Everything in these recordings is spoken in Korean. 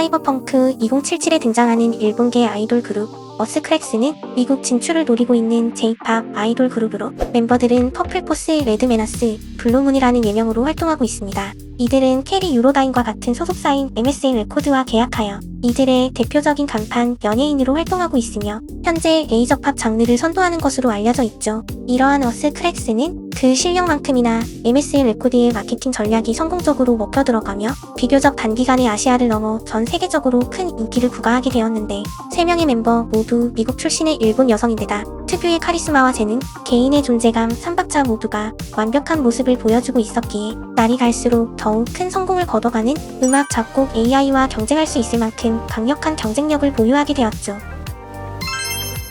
사이버펑크 2077에 등장하는 일본계 아이돌 그룹 어스크렉스는 미국 진출을 노리고 있는 J-팝 아이돌 그룹으로 멤버들은 퍼플포스, 레드메나스, 블루문이라는 예명으로 활동하고 있습니다. 이들은 캐리 유로다인과 같은 소속사인 MSN 레코드와 계약하여 이들의 대표적인 간판 연예인으로 활동하고 있으며 현재 에이저팝 장르를 선도하는 것으로 알려져 있죠. 이러한 어스크렉스는 그 실력만큼이나 MSN 레코드의 마케팅 전략이 성공적으로 먹혀 들어가며 비교적 단기간에 아시아를 넘어 전 세계적으로 큰 인기를 부과하게 되었는데 3명의 멤버 모두 미국 출신의 일본 여성인데다 특유의 카리스마와 재능, 개인의 존재감, 삼박자 모두가 완벽한 모습을 보여주고 있었기에 날이 갈수록 더욱 큰 성공을 거둬가는 음악 작곡 AI와 경쟁할 수 있을 만큼 강력한 경쟁력을 보유하게 되었죠.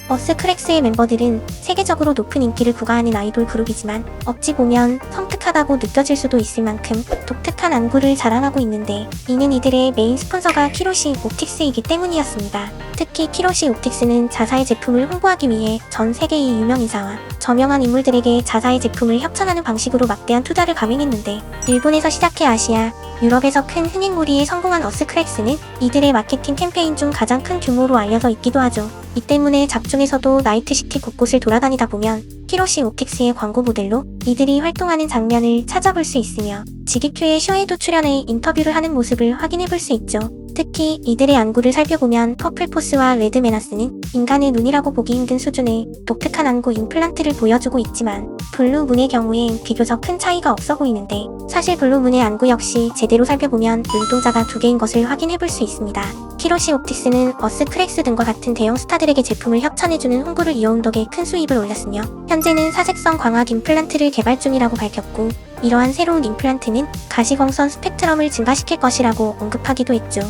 어스크렉스의 멤버들은 세계적으로 높은 인기를 구가하는 아이돌 그룹이지만 어찌 보면 섬뜩하다고 느껴질 수도 있을 만큼 독특한 안구를 자랑하고 있는데 이는 이들의 메인 스폰서가 키로시 옵틱스이기 때문이었습니다. 특히 키로시 옵틱스는 자사의 제품을 홍보하기 위해 전 세계의 유명 인사와 저명한 인물들에게 자사의 제품을 협찬하는 방식으로 막대한 투자를 감행했는데 일본에서 시작해 아시아, 유럽에서 큰 흥행몰이에 성공한 어스크렉스는 이들의 마케팅 캠페인 중 가장 큰 규모로 알려져 있기도 하죠. 이 때문에 작중에서도 나이트시티 곳곳을 돌아다니다 보면 키로시 옵틱스의 광고 모델로 이들이 활동하는 장면을 찾아볼 수 있으며 지기큐의 쇼에도 출연해 인터뷰를 하는 모습을 확인해 볼 수 있죠. 특히 이들의 안구를 살펴보면 퍼플포스와 레드메나스는 인간의 눈이라고 보기 힘든 수준의 독특한 안구 임플란트를 보여주고 있지만 블루문의 경우엔 비교적 큰 차이가 없어 보이는데 사실 블루문의 안구 역시 제대로 살펴보면 눈동자가 두 개인 것을 확인해 볼 수 있습니다. 키로시 옵틱스는 어스 크렉스 등과 같은 대형 스타들에게 제품을 협찬해주는 홍보를 이어온 덕에 큰 수입을 올렸으며 현재는 사색성 광학 임플란트를 개발 중이라고 밝혔고 이러한 새로운 임플란트는 가시광선 스펙트럼을 증가시킬 것이라고 언급하기도 했죠.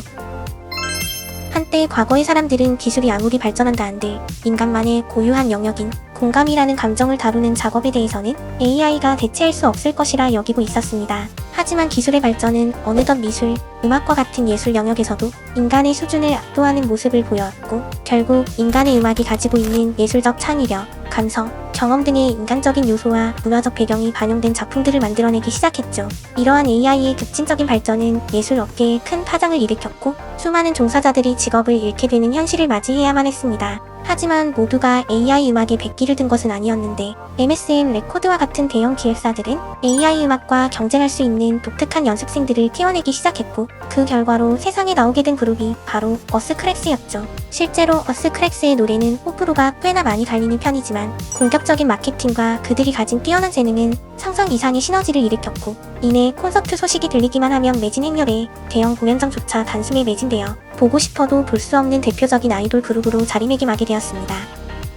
한때 과거의 사람들은 기술이 아무리 발전한다 한들 인간만의 고유한 영역인 공감이라는 감정을 다루는 작업에 대해서는 AI가 대체할 수 없을 것이라 여기고 있었습니다. 하지만 기술의 발전은 어느덧 미술, 음악과 같은 예술 영역에서도 인간의 수준을 압도하는 모습을 보여왔고 결국 인간의 음악이 가지고 있는 예술적 창의력, 감성, 경험 등의 인간적인 요소와 문화적 배경이 반영된 작품들을 만들어내기 시작했죠. 이러한 AI의 급진적인 발전은 예술 업계에 큰 파장을 일으켰고 수많은 종사자들이 직업을 잃게 되는 현실을 맞이해야만 했습니다. 하지만 모두가 AI 음악에 백기를 든 것은 아니었는데 MSM 레코드와 같은 대형 기획사들은 AI 음악과 경쟁할 수 있는 독특한 연습생들을 키워내기 시작했고 그 결과로 세상에 나오게 된 그룹이 바로 어스크렉스였죠. 실제로 어스크렉스의 노래는 호불호가 꽤나 많이 갈리는 편이지만 공격적인 마케팅과 그들이 가진 뛰어난 재능은 상상 이상의 시너지를 일으켰고 이내 콘서트 소식이 들리기만 하면 매진 행렬에 대형 공연장조차 단숨에 매진되어 보고 싶어도 볼 수 없는 대표적인 아이돌 그룹으로 자리매김하게 되었습니다.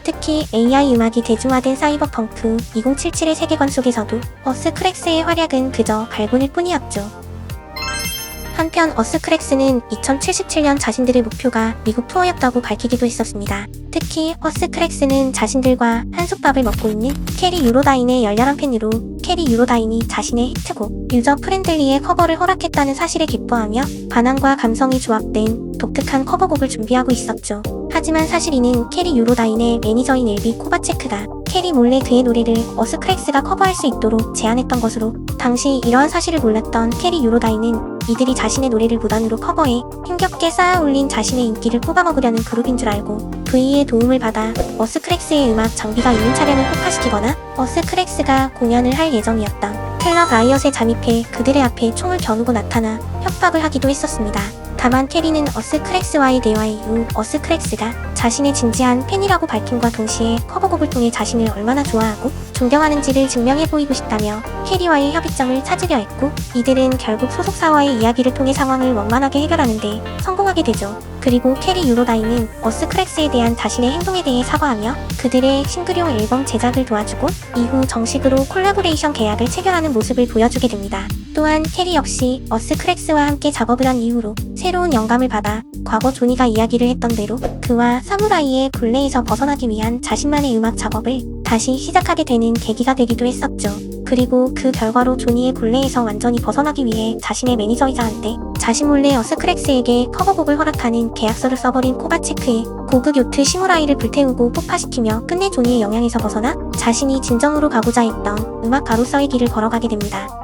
특히 AI 음악이 대중화된 사이버펑크 2077의 세계관 속에서도 어스크렉스의 활약은 그저 발군일 뿐이었죠. 한편 어스크렉스는 2077년 자신들의 목표가 미국 투어였다고 밝히기도 했었습니다. 특히 어스크렉스는 자신들과 한솥밥을 먹고 있는 캐리 유로다인의 열렬한 팬으로 캐리 유로다인이 자신의 히트곡 유저 프렌들리의 커버를 허락했다는 사실에 기뻐하며 반항과 감성이 조합된 독특한 커버곡을 준비하고 있었죠. 하지만 사실 이는 캐리 유로다인의 매니저인 엘비 코바체크가 캐리 몰래 그의 노래를 어스크렉스가 커버할 수 있도록 제안했던 것으로 당시 이러한 사실을 몰랐던 캐리 유로다인은 이들이 자신의 노래를 무단으로 커버해 힘겹게 쌓아 올린 자신의 인기를 뽑아먹으려는 그룹인 줄 알고 V의 도움을 받아 어스크렉스의 음악 장비가 있는 차량을 폭파시키거나 어스크렉스가 공연을 할 예정이었던 클럽 라이엇에 잠입해 그들의 앞에 총을 겨누고 나타나 협박을 하기도 했었습니다. 다만 캐리는 어스크렉스와의 대화 이후 어스크렉스가 자신의 진지한 팬이라고 밝힘과 동시에 커버곡을 통해 자신을 얼마나 좋아하고 존경하는지를 증명해 보이고 싶다며 캐리와의 협의점을 찾으려 했고 이들은 결국 소속사와의 이야기를 통해 상황을 원만하게 해결하는데 성공하게 되죠. 그리고 캐리 유로다이는 어스크렉스에 대한 자신의 행동에 대해 사과하며 그들의 싱글용 앨범 제작을 도와주고 이후 정식으로 콜라보레이션 계약을 체결하는 모습을 보여주게 됩니다. 또한 캐리 역시 어스 크렉스와 함께 작업을 한 이후로 새로운 영감을 받아 과거 조니가 이야기를 했던 대로 그와 사무라이의 굴레에서 벗어나기 위한 자신만의 음악 작업을 다시 시작하게 되는 계기가 되기도 했었죠. 그리고 그 결과로 조니의 굴레에서 완전히 벗어나기 위해 자신의 매니저이자 한때 자신 몰래 어스크렉스에게 커버곡을 허락하는 계약서를 써버린 코바체크의 고급 요트 시무라이를 불태우고 폭파시키며 끝내 조니의 영향에서 벗어나 자신이 진정으로 가고자 했던 음악가로서의 길을 걸어가게 됩니다.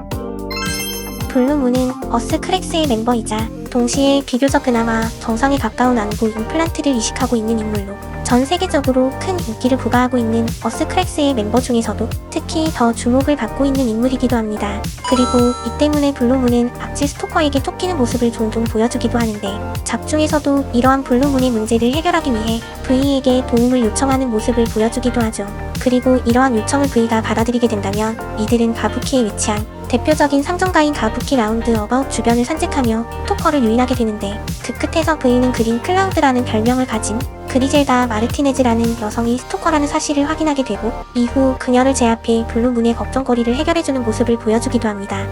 블루문은 어스 크랙스의 멤버이자 동시에 비교적 그나마 정상에 가까운 안구 임플란트를 이식하고 있는 인물로 전 세계적으로 큰 인기를 부과하고 있는 어스 크랙스의 멤버 중에서도 특히 더 주목을 받고 있는 인물이기도 합니다. 그리고 이 때문에 블루문은 악질 스토커에게 톡끼는 모습을 종종 보여주기도 하는데 작중에서도 이러한 블루문의 문제를 해결하기 위해 V에게 도움을 요청하는 모습을 보여주기도 하죠. 그리고 이러한 요청을 V가 받아들이게 된다면 이들은 가부키에 위치한 대표적인 상점가인 가부키 라운드 어바웃 주변을 산책하며 토커를 유인하게 되는데 그 끝에서 V는 그린 클라우드라는 별명을 가진 그리젤다 마르티네즈라는 여성이 스토커라는 사실을 확인하게 되고 이후 그녀를 제압해 블루문의 걱정거리를 해결해주는 모습을 보여주기도 합니다.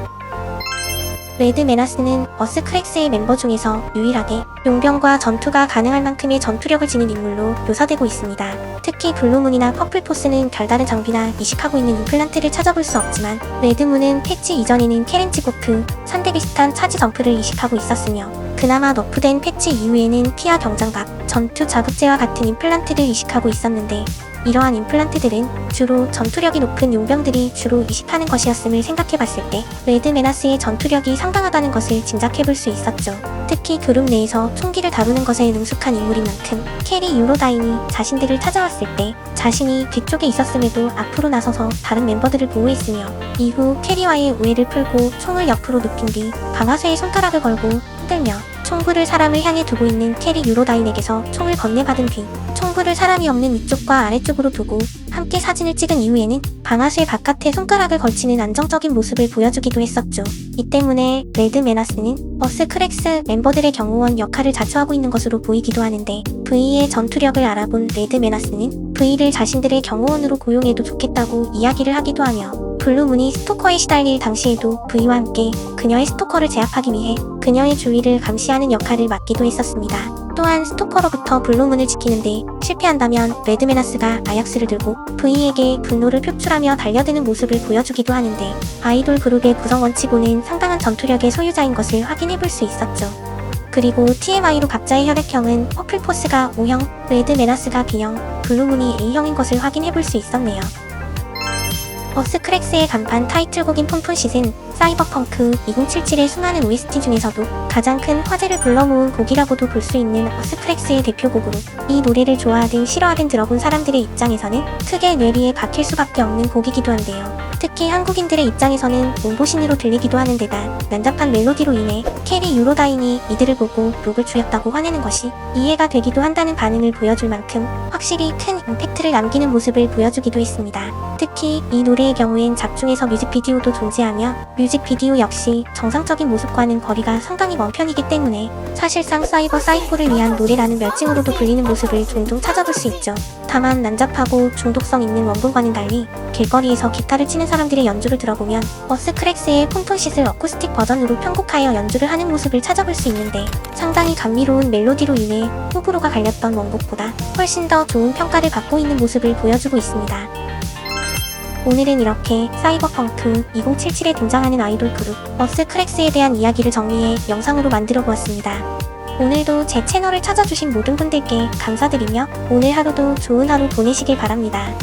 레드 메나스는 어스 크랙스의 멤버 중에서 유일하게 용병과 전투가 가능할 만큼의 전투력을 지닌 인물로 묘사되고 있습니다. 특히 블루문이나 퍼플포스는 별다른 장비나 이식하고 있는 임플란트를 찾아볼 수 없지만 레드문은 패치 이전에는 케렌치고프, 산데비스탄 차지 점프를 이식하고 있었으며 그나마 너프된 패치 이후에는 피하 경장갑, 전투 자극제와 같은 임플란트를 이식하고 있었는데 이러한 임플란트들은 주로 전투력이 높은 용병들이 주로 이식하는 것이었음을 생각해봤을 때 레드 메나스의 전투력이 상당하다는 것을 짐작해볼 수 있었죠. 특히 그룹 내에서 총기를 다루는 것에 능숙한 인물인 만큼 캐리 유로다인이 자신들을 찾아왔을 때 자신이 뒤쪽에 있었음에도 앞으로 나서서 다른 멤버들을 보호했으며 이후 캐리와의 오해를 풀고 총을 옆으로 눕힌 뒤 방아쇠에 손가락을 걸고 흔들며 총구를 사람을 향해 두고 있는 캐리 유로다인에게서 총을 건네받은 뒤 총구를 사람이 없는 위쪽과 아래쪽으로 두고 함께 사진을 찍은 이후에는 방아쇠 바깥에 손가락을 걸치는 안정적인 모습을 보여주기도 했었죠. 이 때문에 레드 메나스는 버스 크랙스 멤버들의 경호원 역할을 자처하고 있는 것으로 보이기도 하는데 V의 전투력을 알아본 레드 메나스는 V를 자신들의 경호원으로 고용해도 좋겠다고 이야기를 하기도 하며 블루문이 스토커에 시달릴 당시에도 V와 함께 그녀의 스토커를 제압하기 위해 그녀의 주위를 감시하는 역할을 맡기도 했었습니다. 또한 스토커로부터 블루문을 지키는데 실패한다면 레드메나스가 아약스를 들고 V에게 분노를 표출하며 달려드는 모습을 보여주기도 하는데 아이돌 그룹의 구성 원치고는 상당한 전투력의 소유자인 것을 확인해볼 수 있었죠. 그리고 TMI로 각자의 혈액형은 퍼플포스가 O형, 레드메나스가 B형, 블루문이 A형인 것을 확인해볼 수 있었네요. 어스 크랙스의 간판 타이틀곡인 푼푼시즌 사이버펑크 2077의 수많은 OST 중에서도 가장 큰 화제를 불러모은 곡이라고도 볼 수 있는 어스 크랙스의 대표곡으로 이 노래를 좋아하든 싫어하든 들어본 사람들의 입장에서는 크게 뇌리에 박힐 수밖에 없는 곡이기도 한데요. 특히 한국인들의 입장에서는 몸보신으로 들리기도 하는 데다 난잡한 멜로디로 인해 캐리 유로다인이 이들을 보고 록을 추렸다고 화내는 것이 이해가 되기도 한다는 반응을 보여줄 만큼 확실히 큰 임팩트를 남기는 모습을 보여주기도 했습니다. 특히 이 노래의 경우엔 작중에서 뮤직비디오도 존재하며 뮤직비디오 역시 정상적인 모습과는 거리가 상당히 먼 편이기 때문에 사실상 사이버 사이코를 위한 노래라는 별칭으로도 불리는 모습을 종종 찾아볼 수 있죠. 다만 난잡하고 중독성 있는 원본과는 달리 길거리에서 기타를 치는 사람들의 연주를 들어보면 어스 크랙스의 폰톤시슬 어쿠스틱 버전으로 편곡하여 연주를 하는 모습을 찾아볼 수 있는데 상당히 감미로운 멜로디로 인해 호불호가 갈렸던 원곡보다 훨씬 더 좋은 평가를 받고 있는 모습을 보여주고 있습니다. 오늘은 이렇게 사이버펑크 2077에 등장하는 아이돌 그룹 어스 크랙스에 대한 이야기를 정리해 영상으로 만들어 보았습니다. 오늘도 제 채널을 찾아주신 모든 분들께 감사드리며 오늘 하루도 좋은 하루 보내시길 바랍니다.